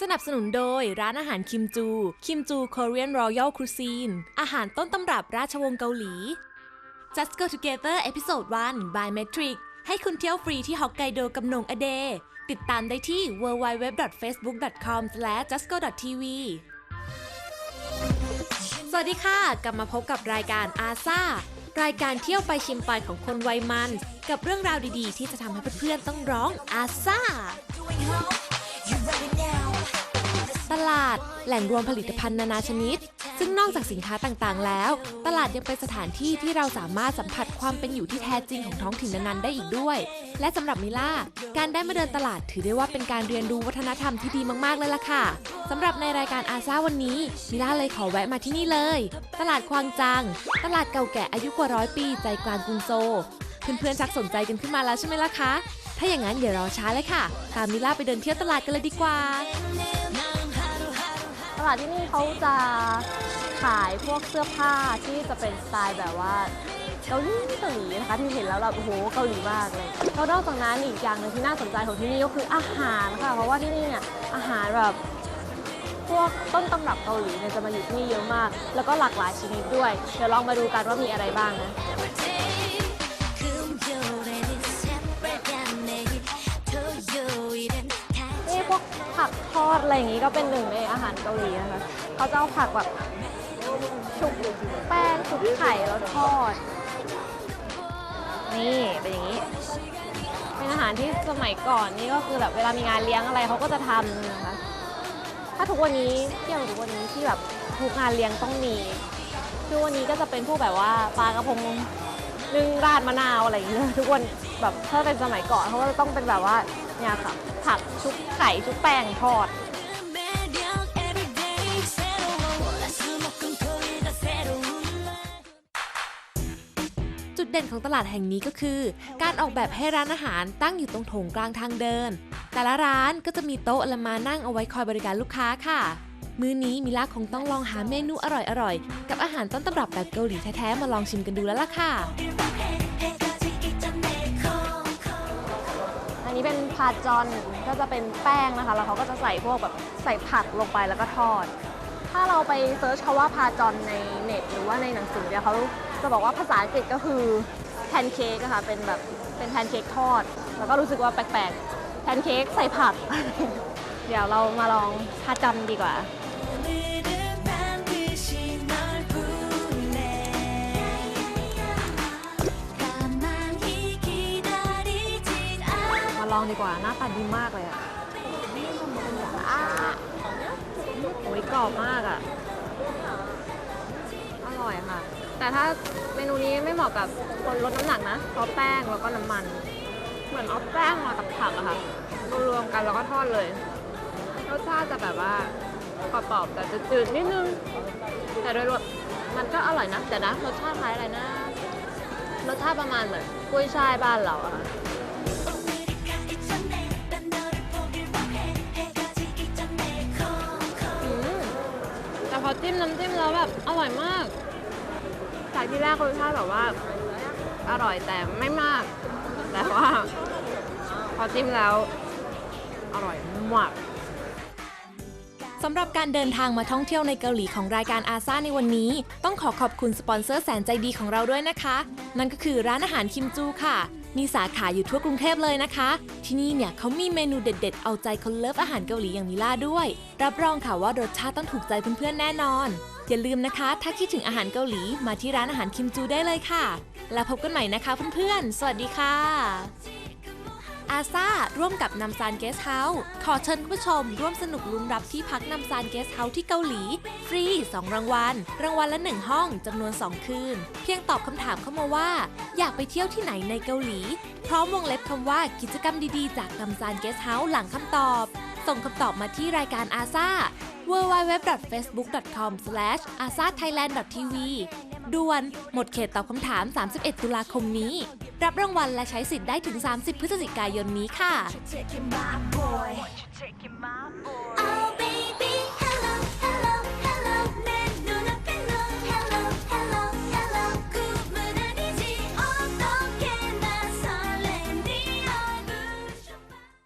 สนับสนุนโดยร้านอาหารคิมจู คิมจู Korean Royal Cuisine อาหารต้นตำรับราชวงศ์เกาหลี Just Go Together เอพิโซด1 by Metric ให้คุณเที่ยวฟรีที่ฮอกไกโดกับหนงอเด ติดตามได้ที่ www.facebook.com/justgo.tv สวัสดีค่ะ กลับมาพบกับรายการอาซารายการเที่ยวไปชิมไปของคนวัยมัน กับเรื่องราวดีๆ ที่จะทำให้เพื่อนๆต้องร้องอาซา ลาด แหล่งรวมผลิตภัณฑ์นานาชนิด ซึ่งนอกจากสินค้าต่างๆ แล้ว ตลาดยังเป็นสถานที่ที่เราสามารถสัมผัสความเป็นอยู่ที่แท้จริงของท้องถิ่นนั้นๆได้อีกด้วย และสำหรับมิล่า การได้มาเดินตลาดถือได้ว่าเป็นการเรียนรู้วัฒนธรรมที่ดีมากๆเลยล่ะค่ะสำหรับในรายการอาซาวันนี้มิล่าเลยขอแวะมาที่นี่เลย ตลาดควางจัง ตลาดเก่าแก่อายุกว่าร้อยปี ใจกลางกรุงโซเพื่อนๆชักสนใจกันขึ้นมาแล้วใช่ไหมล่ะคะถ้าอย่างนั้นอย่ารอช้าเลยค่ะ ตามมิล่าไปเดินเที่ยวตลาดกันเลยดีกว่า ตลาดที่นี่เขาจะขายพวกเสื้อผ้าที่จะเป็นสไตล์แบบว่าเกาหลีเกาหลีนะคะที่เห็นแล้วเราโอ้โหเกาหลีมากเลยแล้วนอกจากนั้นอีกอย่างหนึงที่น่าสนใจของที่นี่ก็คืออาหารค่ะเพราะว่าที่นี่เนี่ยอาหารแบบพวกต้นตำรับเกาหลีเนี่ยจะมาอยู่ที่นี่เยอะมาก แล้วก็หลากหลายชนิดด้วย เดี๋ยวลองมาดูกันว่ามีอะไรบ้างนะ อะไรอย่างนี้ก็เป็นหนึ่งในอาหารเกาหลีนะคะเขาจะเอาผักแบบชุบแป้งชุบไข่แล้วทอด นี่เป็นอย่างนี้ เป็นอาหารที่สมัยก่อนนี่ก็คือแบบเวลามีงานเลี้ยงอะไรเขาก็จะทำนะคะถ้าทุกวันนี้เที่ยวทุกวันนี้ที่แบบทุกงานเลี้ยงต้องมีทุกวันนี้ก็จะเป็นพวกแบบว่าปลากระพงนึ่งราดมะนาวอะไรอย่างเงี้ยทุกวันแบบถ้าเป็นสมัยก่อนเขาก็จะต้องเป็นแบบว่าเนี่ยค่ะผักชุบไข่ชุบแป้งทอด เด่นของตลาดแห่งนี้ก็คือ การออกแบบให้ร้านอาหารตั้งอยู่ตรงโถงกลางทางเดิน แต่ละร้านก็จะมีโต๊ะและมานั่งเอาไว้คอยบริการลูกค้าค่ะ มื้อนี้มิล่าคงต้องลองหาเมนูอร่อยๆ กับอาหารต้นตำรับแบบเกาหลีแท้ๆมาลองชิมกันดูแล้วล่ะค่ะ อันนี้เป็นพาจอนก็จะเป็นแป้งนะคะ แล้วเขาก็จะใส่พวกแบบใส่ผักลงไปแล้วก็ทอด ถ้าเราไปเซิร์ชคาว่าพาจอนในเน็ตหรือว่าในหนังสือเนี่ยเขา จะบอกว่าภาษาอังกฤษก็คือแพนเค้กอะค่ะเป็นแบบเป็นแพนเค้กทอด แล้วก็รู้สึกว่าแปลกๆแพนเค้กใส่ผัก เดี๋ยวเรามาลองพาจอนดีกว่ามาลองดีกว่าหน้าตาดีมากเลยอะอ่าโอ้ยกรอบมากอะ อร่อยค่ะ แต่ถ้าเมนูนี้ไม่เหมาะกับคนลดน้ำหนักนะเพราะแป้งแล้วก็น้ำมัน เหมือนเอาแป้งมากับผักอะค่ะรวมๆกันแล้วก็ทอดเลยรสชาติจะแบบว่ากรอบๆแต่จืดๆนิดนึง แต่โดยรวมมันก็อร่อยนะแต่นะรสชาติคล้ายอะไรนะรสชาติประมาณเหมือนกุ้ยช่ายบ้านเราอะค่ะแต่พอจิ้มน้ำจิ้มแล้วแบบอร่อยมาก จากที่แรกรสชาติแบบว่าอร่อยแต่ไม่มาก แต่ว่า พอจิ้มแล้ว อร่อยมากสำหรับการเดินทางมาท่องเที่ยวในเกาหลีของรายการอาซาในวันนี้ ต้องขอขอบคุณสปอนเซอร์แสนใจดีของเราด้วยนะคะ นั่นก็คือร้านอาหารคิมจูค่ะ มีสาขาอยู่ทั่วกรุงเทพเลยนะคะ ที่นี่เนี่ยเขามีเมนูเด็ดๆ เอาใจคนเลิฟอาหารเกาหลีอย่างมิล่าด้วย รับรองค่ะว่ารสชาติต้องถูกใจเพื่อนๆแน่นอนอย่าลืมนะคะ ถ้าคิดถึงอาหารเกาหลีมาที่ร้านอาหารคิมจูได้เลยค่ะ แล้วพบกันใหม่นะคะเพื่อนๆ สวัสดีค่ะ อาซาร่วมกับนำซานเกสเฮาส์ขอเชิญคุณผู้ชม ร่วมสนุกลุ้นรับที่พักนำซานเกสเฮาส์ที่เกาหลี ฟรี 2 รางวัล รางวัลละ 1 ห้องจำนวน 2 คืน เพียงตอบคำถามเข้ามาว่า อยากไปเที่ยวที่ไหนในเกาหลี พร้อมวงเล็บคำว่ากิจกรรมดีๆ จากนำซานเกสเฮาส์หลังคำตอบ ส่งคำตอบมาที่รายการอาซา www.facebook.com/asathailand.tv ด่วน หมดเขตตอบคำถาม 31 ตุลาคมนี้ รับรางวัลและใช้สิทธิ์ได้ถึง 30 พฤศจิกายนนี้ค่ะ